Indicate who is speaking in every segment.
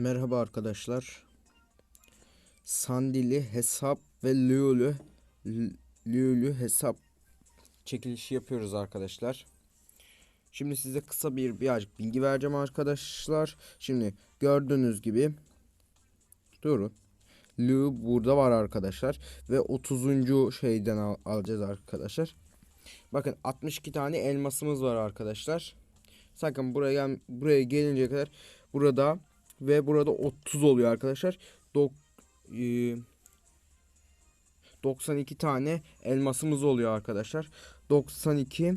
Speaker 1: Merhaba arkadaşlar. Sandili hesap ve Lülü Lülü hesap çekilişi yapıyoruz arkadaşlar. Şimdi size kısa bir birazcık bilgi vereceğim arkadaşlar. Şimdi gördüğünüz gibi durun. Lü burada var arkadaşlar ve 30. şeyden al- alacağız arkadaşlar. Bakın 62 tane elmasımız var arkadaşlar. Sakın buraya gel buraya gelinceye kadar burada ve burada 30 oluyor arkadaşlar. Dok, e, 92 tane elmasımız oluyor arkadaşlar. 92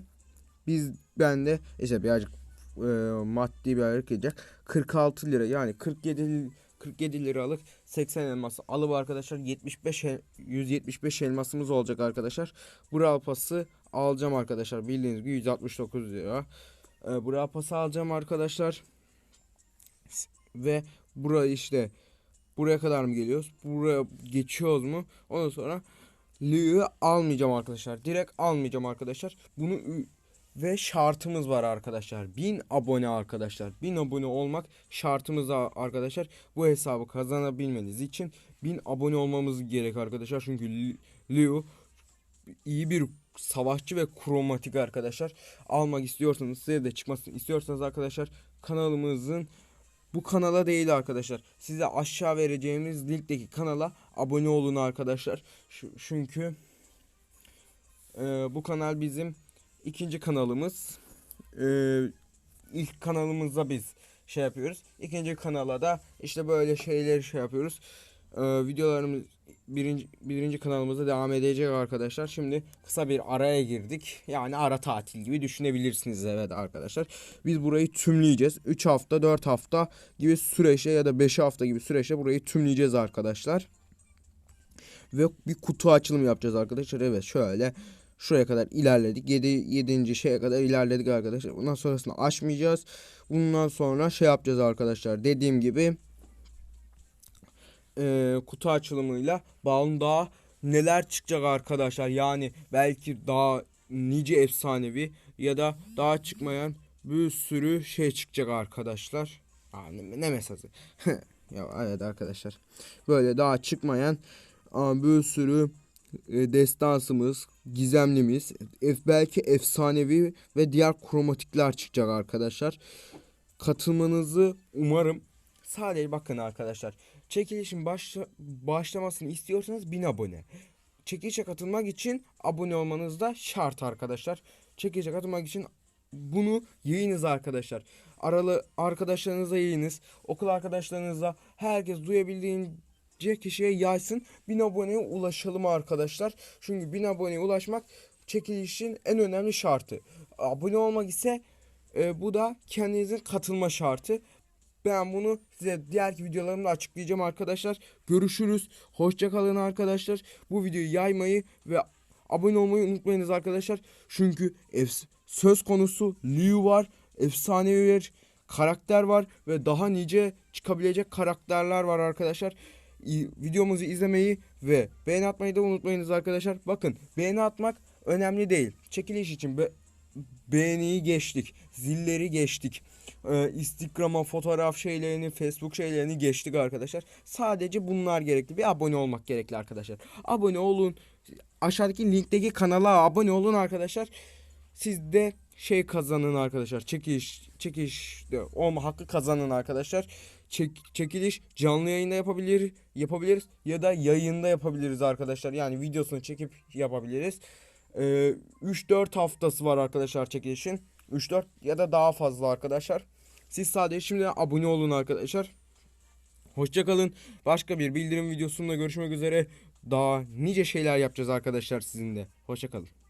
Speaker 1: biz bende işte birazcık e, maddi bir ayarlık edecek. 46 lira yani 47 47 liralık 80 elması alıp arkadaşlar 75 el- 175 elmasımız olacak arkadaşlar. Brawl pası alacağım arkadaşlar. Bildiğiniz gibi 169 lira. E, Brawl pası alacağım arkadaşlar ve buraya işte buraya kadar mı geliyoruz? Buraya geçiyoruz mu? Ondan sonra Liu'yu almayacağım arkadaşlar. Direkt almayacağım arkadaşlar. Bunu ve şartımız var arkadaşlar. 1000 abone arkadaşlar. 1000 abone olmak şartımız arkadaşlar. Bu hesabı kazanabilmeniz için 1000 abone olmamız gerek arkadaşlar. Çünkü Li- Liu iyi bir savaşçı ve kromatik arkadaşlar. Almak istiyorsanız size de çıkmasını istiyorsanız arkadaşlar kanalımızın bu kanala değil arkadaşlar. Size aşağı vereceğimiz linkteki kanala abone olun arkadaşlar. Çünkü e, bu kanal bizim ikinci kanalımız. E, ilk kanalımızda biz şey yapıyoruz. İkinci kanala da işte böyle şeyleri şey yapıyoruz. E, videolarımız birinci, birinci kanalımızda devam edecek arkadaşlar. Şimdi kısa bir araya girdik. Yani ara tatil gibi düşünebilirsiniz evet arkadaşlar. Biz burayı tümleyeceğiz. 3 hafta 4 hafta gibi süreçte ya da 5 hafta gibi süreçte burayı tümleyeceğiz arkadaşlar. Ve bir kutu açılımı yapacağız arkadaşlar. Evet şöyle şuraya kadar ilerledik. 7 7. şeye kadar ilerledik arkadaşlar. Bundan sonrasını açmayacağız. Bundan sonra şey yapacağız arkadaşlar. Dediğim gibi e, kutu açılımıyla Balon daha neler çıkacak arkadaşlar. Yani belki daha nice efsanevi ya da daha çıkmayan bir sürü şey çıkacak arkadaşlar. Aa, ne, ne mesajı? ya evet arkadaşlar. Böyle daha çıkmayan bir sürü e, destansımız, gizemlimiz, belki efsanevi ve diğer kromatikler çıkacak arkadaşlar. Katılmanızı umarım. Sadece bakın arkadaşlar. Çekilişin başla, başlamasını istiyorsanız 1000 abone. Çekilişe katılmak için abone olmanız da şart arkadaşlar. Çekilişe katılmak için bunu yayınız arkadaşlar. Aralı arkadaşlarınıza yayınız. Okul arkadaşlarınıza herkes duyabildiğince kişiye yaysın. 1000 aboneye ulaşalım arkadaşlar. Çünkü 1000 aboneye ulaşmak çekilişin en önemli şartı. Abone olmak ise e, bu da kendinizin katılma şartı. Ben bunu size diğer videolarımda açıklayacağım arkadaşlar. Görüşürüz. Hoşçakalın arkadaşlar. Bu videoyu yaymayı ve abone olmayı unutmayınız arkadaşlar. Çünkü söz konusu Liu var. Efsanevi bir karakter var ve daha nice çıkabilecek karakterler var arkadaşlar. Videomuzu izlemeyi ve beğeni atmayı da unutmayınız arkadaşlar. Bakın beğeni atmak önemli değil. Çekiliş için beğeniyi geçtik. Zilleri geçtik. Ee, Instagram'a fotoğraf şeylerini, Facebook şeylerini geçtik arkadaşlar. Sadece bunlar gerekli. Bir abone olmak gerekli arkadaşlar. Abone olun. Aşağıdaki linkteki kanala abone olun arkadaşlar. Siz de şey kazanın arkadaşlar. Çekiliş çekiliş olma hakkı kazanın arkadaşlar. Çek, çekiliş canlı yayında yapabilir yapabiliriz ya da yayında yapabiliriz arkadaşlar. Yani videosunu çekip yapabiliriz. Ee, 3-4 haftası var arkadaşlar çekilişin. 3-4 ya da daha fazla arkadaşlar. Siz sadece şimdi abone olun arkadaşlar. Hoşçakalın. Başka bir bildirim videosunda görüşmek üzere. Daha nice şeyler yapacağız arkadaşlar sizinle. Hoşçakalın.